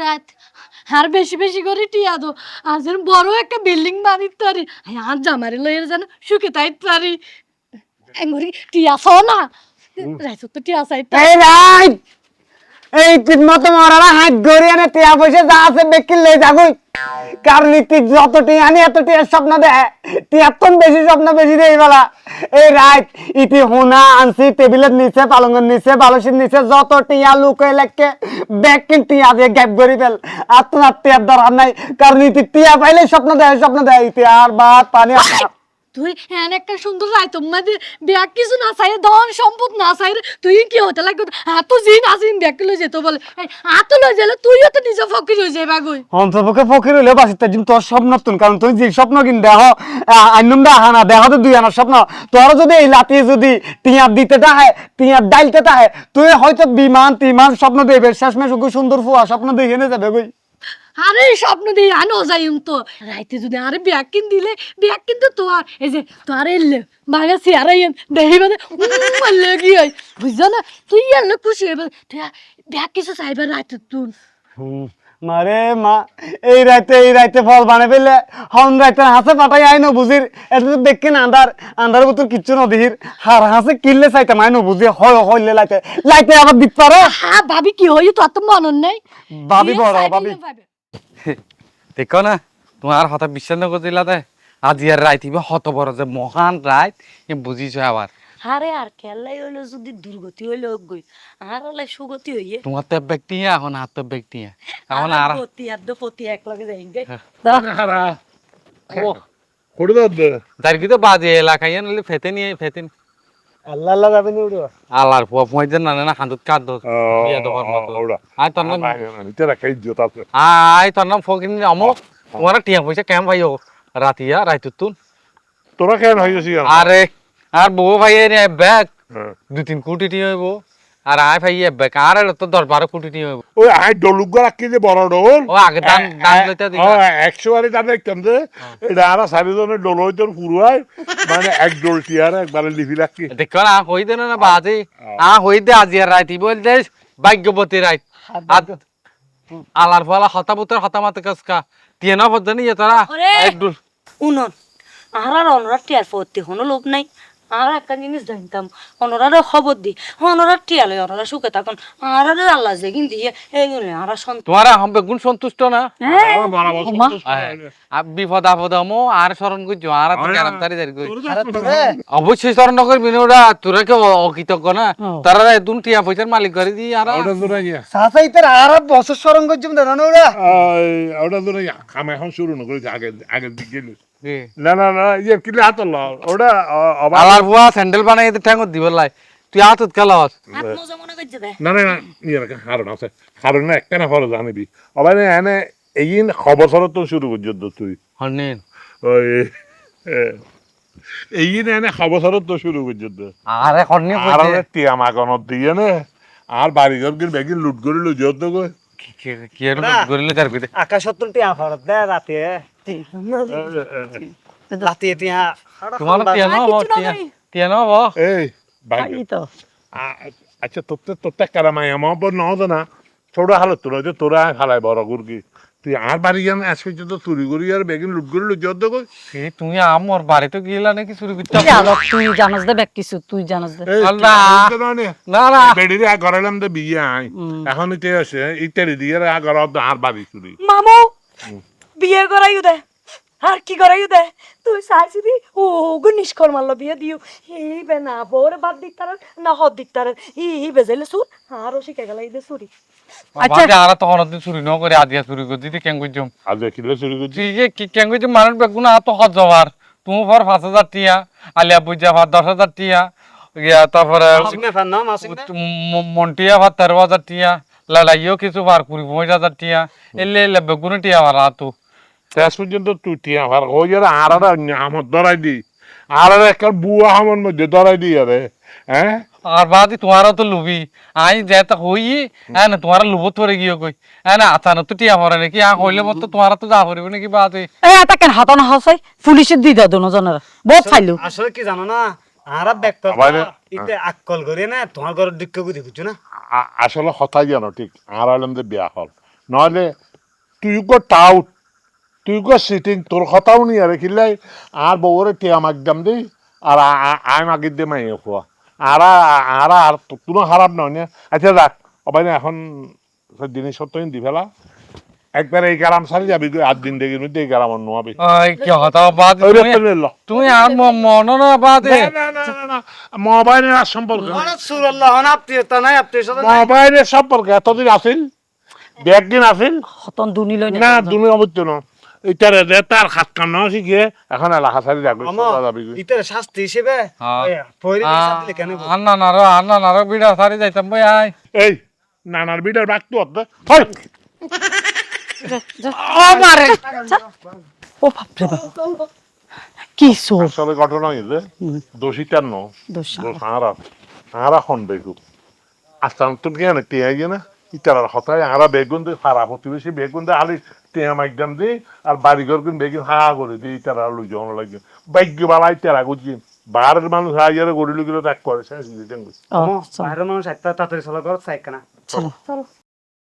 রাত। আর বেশি বেশি করে টিয়া দো। আর যেন বড় একটা বিল্ডিং বানিত পারি আর জামারি লইয়ের যেন সুখে তাইত পারি এঙ্গুরি টিয়া সো না। রাইত তো টিয়া চাইতে এই রাইট! এই তিন মতো মরারা হাত গড়ি আনে টিয়া পয়সা যা আছে বেকিল লই যাগুই কারণ তুই যত টিয়া আনি এত টিয়ার স্বপ্ন দেয়? তিয়াত্তর বেশি স্বপ্ন বেশি দেয় বেলা। এই রাইট ইতি হোনা আনছি, টেবিলের নিচে, পালঙ্গের নিচে বালসির নিচে যত টিয়া লুকে ব্যাগ কিন্তু টিয়া দিয়ে গ্যাপ করে ফেল। আর তোমার টিয়ার দরকার নাই। কারণ ইতি টিয়া পাইলে স্বপ্ন দেয় স্বপ্ন দেয়, ইতি আর ভাত পানি আর তুই হ্যাঁ একটা সুন্দর রাইত মাঝে ব্যাগ কিছু না চাই, ধন সম্পদ না চাই তুই কি হতে লাগবে? ব্যাগ যেত বলে। গেলে তুইও তো নিজে ফকির হয়ে যাবে বাগুই অন্তপক্ষে ফকির হইলে বাসি তার তোর স্বপ্ন তুন কারণ তুই যে স্বপ্ন কিন, দেহ আইনুমটা হানা, দেহ তো দুই আনার স্বপ্ন। তোর যদি এই লাতি যদি টিয়ার দিতে তাহে টিয়ার ডাইলতে তাহে, তুই হয়তো বিমান, তিমান স্বপ্ন দেবে শেষমেশ সুন্দর ফুয়া স্বপ্ন দেখে নিয়ে যাবে গই। আরে স্বপ্ন দিয়ে আনো যাইম তো। রাইতে যদি আরে ব্যাগ কিন দিলে, ব্যাগ কিন্তু তো আর। এই যে তোর এলে বাগা সিয়ারাই দেহি মানে লাগি হয়। বুঝছ না? তুই এলে খুশি হইবে। তুই ব্যাগ কিছু চাইবে রাইতে তুই মারে মা এই রাইতে এই রাইতে ফল বানে ফেললে হন রাইতে হাসে পাঠাই আইনো বুঝির। এটা তো দেখকে না আন্ধার আন্ধার ভিতর কিচ্ছু নদীর। হার হাসে কিনলে চাইতাম আইনো বুঝি হয় হইলে লাইতে। লাইতে আবার দিতে পারো? হ্যাঁ ভাবি কি হই তোর তো মনন নাই। ভাবি বড় ভাবি। না। দেখো না তোমার হঠাৎ বিশ্বাস নকরিলা দে। আজি আর রাইত ইবে হত বড় যে মহান রাইত এ বুঝিছ আবার। হারে আর খেলাই হইল যদি দুর্গতি হইল গই আর হলে সুগতি হইয়ে। তোমার তো ব্যক্তি এখন আর তো ব্যক্তি এখন আর পতি আর দো পতি এক যাই গে হ্যাঁ। ও হ্যাঁ। কোড় দাদ কি তো বাজে এলাকায় নালে ফেতে নিয়ে ফেতে আল্লাহ আল্লাহ যাবে নি উড়ো আল্লাহর না না বিয়া মত। আই তোর নাম তেরা খাই দিও তাতে আই তোর নাম ফকিন আমো তোমার টিয়া পয়সা কেম ভাইও রাতিয়া রাইতুতুন। তোরা কেন হইছিস আরে আর বউ ভাই ব্যাগ। দু তিন কোটি টিয়া হইব। আর আয় ভাই ব্যাগ। আর তো দশ বারো কোটি টিয়া হইব। ওই আই ডলুগ রাখি যে বড় ডোল? ও আগে দান দান লইতে দিবা একশো বারে দান দেখতাম যে। এটা আর চারিজনের ডোল হইতো পুরুয়াই মানে এক ডোল টিয়ার একবারে লিপি রাখি। দেখো না হই দে না বাজে। আ হই দে আজি আর রাইতি বল দে ভাগ্যবতী রাইত। আলার ফলা হতাবতর হতামাতে কাসকা। তিয়ে না বদ্ধ নি তোরা। ওরে! একদুল উনন। আর আর অনরা টিয়ার পতি হনো লোভ নাই। আর একটা জিনিস জানতাম। অনরারে খবর দি অনরা টিয়া লই অনরা সুখে থাকুন আর আর আল্লাহ যে কিন্তু এইগুলো আর সন্ত তোমার হাম্বে গুণ সন্তুষ্ট না? সন্তুষ্ট হয়নি। বিপদ আপদ আমো আর স্মরণ করছ আর তো তারি তারি কই অবশ্যই স্মরণ করবি না ওরা তোরা কে অকৃতজ্ঞ না? তারা দুন টিয়া পয়সার মালিক করে দি আর। গিয়া। সাসাইতের আর বছর স্মরণ ওরা। ওটা কাম এখন শুরু না আগে আগের দিকে? না না না ইয়ে কিলে হাত ল ওটা আলার বুয়া স্যান্ডেল বানাই ঠ্যাঙ্গ দিব লাই। তুই হাতত খেলাস হাত মজা মনে করছে দে না না না ইয়ে রাখা আছে। কারণ না একটা না ফরজ না এনে এই খবর সরত তো শুরু করছিস তুই। হনিন ওই এই এনে খবর সরত তো শুরু করছিস আরে হনি আর টিয়া মাগনত দিয়ে নে? আর বাড়ি ঘর গিয়ে ব্যাগি লুট করে লো যত গো। কি আর গরিলে তার কইতে আকাশত্তর টিয়া ফরত দে রাতে রাতে টিয়া তোমার টিয়া না হব টিয়া টিয়া না হব এই ভাই আচ্ছা তোর তোর টাকা বড় না ছোট হালত তোরা যে তোরা খালাই বড় গুরগি তুই আর বাড়ি গিয়ে আজ পর্যন্ত চুরি করি আর বেগিন লুট করে লুট যত এই তুমি আমার বাড়িতে গিলা নাকি চুরি করতে? তুই জানাস দে ব্যাক কিছু তুই জানাস দে। আল্লাহ। তুই তো না। তো বিয়ে আই। এখন ইতে আছে ইত্যাদি দিয়ে আগর আর বাড়ি চুরি। মামু বিয়ে করাইও দে। আর কি করাইও দে? তুই চাইছিবি ও গো নিষ্কর মারলো বিয়ে দিও। এই বে না বোর বাদ দিতার না হদ দিতার ই ই বেজাইলে সুর আর শিখে গেল দে সুরি বাবা আর তো অনদিন চুরি ন করে আদিয়া চুরি করে। দিতে কেন কইছম আজ কিলো চুরি করছি তুই কি কেন কইছম মানুষ বেগুনা তো হজ যাবার তুমি ফর পাঁচ হাজার টিয়া আলিয়া বুঝা ভাত দশ হাজার টিয়া ইয়া তারপরে মন্টিয়া ভাত তেরো হাজার টিয়া লড়াইও কিছু বার কুড়ি পঁচিশ হাজার টিয়া এলে এলে বেগুনে টিয়া বার তো শেষ পর্যন্ত তুই টিয়া ভার ওই যারা আর আর আমার ধরাই দি। আর আর একটা বুয়া আমার মধ্যে ধরাই দি আরে হ্যাঁ? আর বাদি তোমারও তো লুবি। আই যেটা হই হ্যাঁ না তোমার লুবো তোরে গিয়ে কই। হ্যাঁ না আচানক তো টিয়া ভরে নাকি। আ হইলে মতো তোমার তো যা ভরিব নাকি বাদি। এই এটা কেন হাত না হাসাই পুলিশের দি দাও দুজনের বহুত ফাইলু আসলে কি জানো না আর ব্যাগ তো আবার এ- ইতে আকল করে না তোমার ঘরের দুঃখ গুদি বুঝছ না? আসলে হতাই জানো ঠিক আর আলম যে বিয়া হল। নহলে তুই কো টাউট তুই কো সিটিং তোর কথাও নি আর কিলাই আর বউরে টিয়া মাগদাম দি আর আই মাগির দে মাই খোয়া আর আর আর কোনো খারাপ নয় না আচ্ছা রাখ অবাই না এখন সব জিনিসপত্র দি ফেলা একবার এই গ্রাম সারি যাবি আট দিন দেখি এই গ্রাম নোয়াবি ওই কি হতা বাদ তুমি আর মন না বাদে না না না মোবাইলের আর সম্পর্ক নেই। সুরাল্লাহ আত্মীয়তা নাই আত্মীয় মোবাইলের সম্পর্ক এতদিন আছিল ব্যাগ দিন আছিল হতন দুনি লই না তুমি অবশ্য ন ইটারে দে তার খাত কাম না শিখে এখন এলাকা সারি যাবি যাবি ইতার শাস্তি হিসেবে? হ্যাঁ। শাস্তি কেন? আন্না নারো আন্না নারো বিড়া সারি যাইতাম বই আই এই নানার বিটার বাঘ তো হতে হয় ও বাপরে বাপ কি সো আসলে ঘটনা দোষীটার ন দোষ দোষ। আরা আরা খন বেগু। আস্তান তুমি কেন টিয়া গিয়ে না? ইটার হতায় আরা বেগুন দিয়ে সারা প্রতিবেশী বেগুন দিয়ে আলি টিয়া মাইকদাম দি আর বাড়িঘর কিন বেগুন হা করে দি ইটার আর জন লাগে। ভাগ্য বালা ইটার গুজি বাইরের মানুষ হাইয়ারে গড়ি লুকিলে ত্যাগ করে শেষ আমো, বাইরের মানুষ একটা তাড়াতাড়ি চলা করো চাই কেনা। চলো।